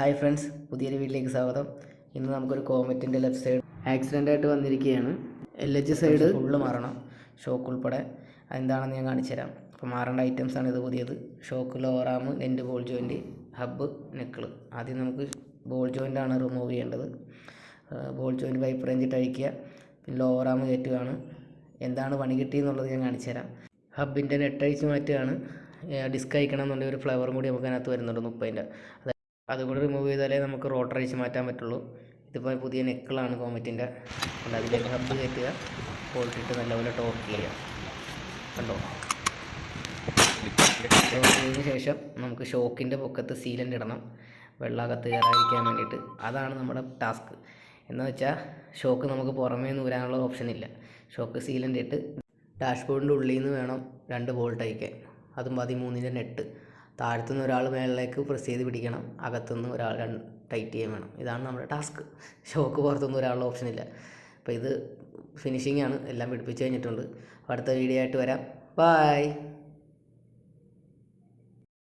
Hi friends പുതിയൊരു വീട്ടിലേക്ക് സ്വാഗതം. ഇന്ന് നമുക്കൊരു കോമറ്റിന്റെ ലെഫ്റ്റ് സൈഡ് ആക്സിഡന്റ് ആയിട്ട് വന്നിരിക്കുകയാണ്. എൽ എച്ച് സൈഡ് ഫുള്ള് മാറണം ഷോക്ക് ഉൾപ്പെടെ. അതെന്താണെന്ന് ഞാൻ കാണിച്ചു തരാം അപ്പോൾ മാറേണ്ട ഐറ്റംസ് ആണ് ഇത് പുതിയത്. ഷോക്ക് ലോറാം രണ്ട് ബോൾ ജോയിന്റ് ഹബ്ബ് നെക്കിൾ ആദ്യം നമുക്ക് ബോൾ ജോയിന്റ് ആണ് റിമൂവ് ചെയ്യേണ്ടത്. ബോൾ ജോയിന്റ് പൈപ്പ് റേഞ്ചിട്ട് അഴിക്കുക. പിന്നെ ലോറാം കയറ്റുകയാണ്. എന്താണ് പണി കിട്ടിയെന്നുള്ളത് ഞാൻ കാണിച്ചു തരാം ഹബിന്റെ നെറ്റ് അഴിച്ച് മാറ്റുകയാണ്. ഡിസ്ക് അയക്കണം എന്നുണ്ടെങ്കിൽ ഒരു ഫ്ലവറും കൂടി നമുക്ക് അതിനകത്ത് വരുന്നുണ്ട് മുപ്പതിന്റെ അത് അതും കൂടി റിമൂവ് ചെയ്താലേ നമുക്ക് റോട്ടർ അഴിച്ച് മാറ്റാൻ പറ്റുള്ളൂ. ഇതിപ്പോൾ പുതിയ നെക്കിളാണ് കോമറ്റിന്റെ അപ്പോൾ അതിലേക്ക് ഹബ്ബ് കയറ്റുക. പോയിട്ടിട്ട് നല്ലപോലെ ടോർക്ക് ചെയ്യുക. കണ്ടോ? ടോർക്ക് ചെയ്തതിന് ശേഷം നമുക്ക് ഷോക്കിന്റെ പൊക്കത്ത് സീലന്റ് ഇടണം. വെള്ളാകത്ത് കയറാതിരിക്കാൻ വേണ്ടിയിട്ട്. അതാണ് നമ്മുടെ ടാസ്ക് എന്ന് വെച്ചാൽ ഷോക്ക് നമുക്ക് പുറമേ നിന്ന് വരാനുള്ള ഓപ്ഷൻ ഇല്ല. ഷോക്ക് സീലന്റ് ഇട്ട് ഡാഷ്ബോർഡിന്റെ ഉള്ളിൽ നിന്ന് വേണം രണ്ട് ബോൾട്ട് അയക്കാൻ അതും പതിമൂന്നിന്റെ നെട്ട് താഴത്തുനിന്ന് ഒരാൾ മേളിലേക്ക് പ്രസ് ചെയ്ത് പിടിക്കണം. അകത്തുനിന്ന് ഒരാൾ ടൈറ്റ് ചെയ്യാൻ വേണം. ഇതാണ് നമ്മുടെ ടാസ്ക് ഷോക്ക് പുറത്തുനിന്ന് ഒരാളുടെ ഇല്ല. അപ്പോൾ ഇത് ഫിനിഷിംഗ് ആണ്. എല്ലാം പിടിപ്പിച്ച് കഴിഞ്ഞിട്ടുണ്ട്. അടുത്ത വീഡിയോ ആയിട്ട് വരാം. ബായ്